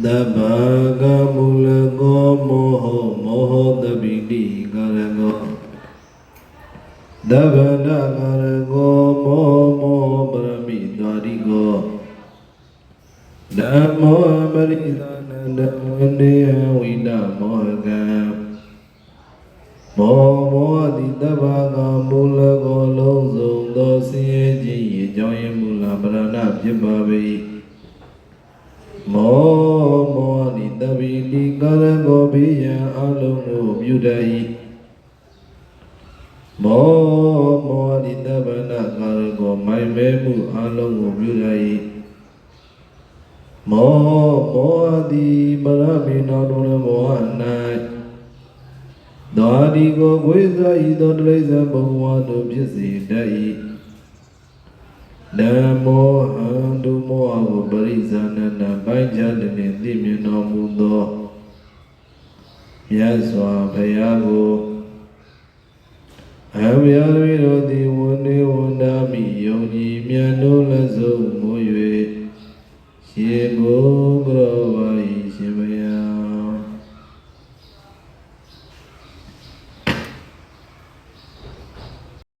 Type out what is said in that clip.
တဗ္ဗကမူလကောမောဟမောဟတပိတိကာရကောတဗ္ဗနာကာရကောမောမောပရမိသွားရိကောဓမ္မောပရိသနန္တဝနေယဝိဒမောဟကံမောမောတိတဗ္ဗကမူလကောလုံးစုံသောဆင်းရဲခြင်း၏အကြောင်းရင်းမူလပရဏဖြစ်ပါ၏မောမောတိတဗ္ဗိတိ ကာရကောဘိယံအလုံးကိုပြုတတ်၏မောမောတိတဗ္ဗနာကာရကောမိုင်မဲမှုအလုံးကိုပြုတတ်၏မောမောတိပရမေနောတုလမောဟ၌သာဒီကိုဝိဇ္ဇာဤသောတိရစ္ဆာန်ဘဝတို့ဖြစ်စေတတ်၏နမောဟံဒုမောဟကိုပရိဇာနန္တပိုင်းခြားတဲ့သိမြင်တော်မူသော မြတ်စွာဘုရားကိုအဘယဝိရောတိဝန္ဒေဝန္ဒာမိယုံကြည်မြတ်တို့လက်စုံမိုး၍ရေကိုကရောပါ၏ရှင်ဘု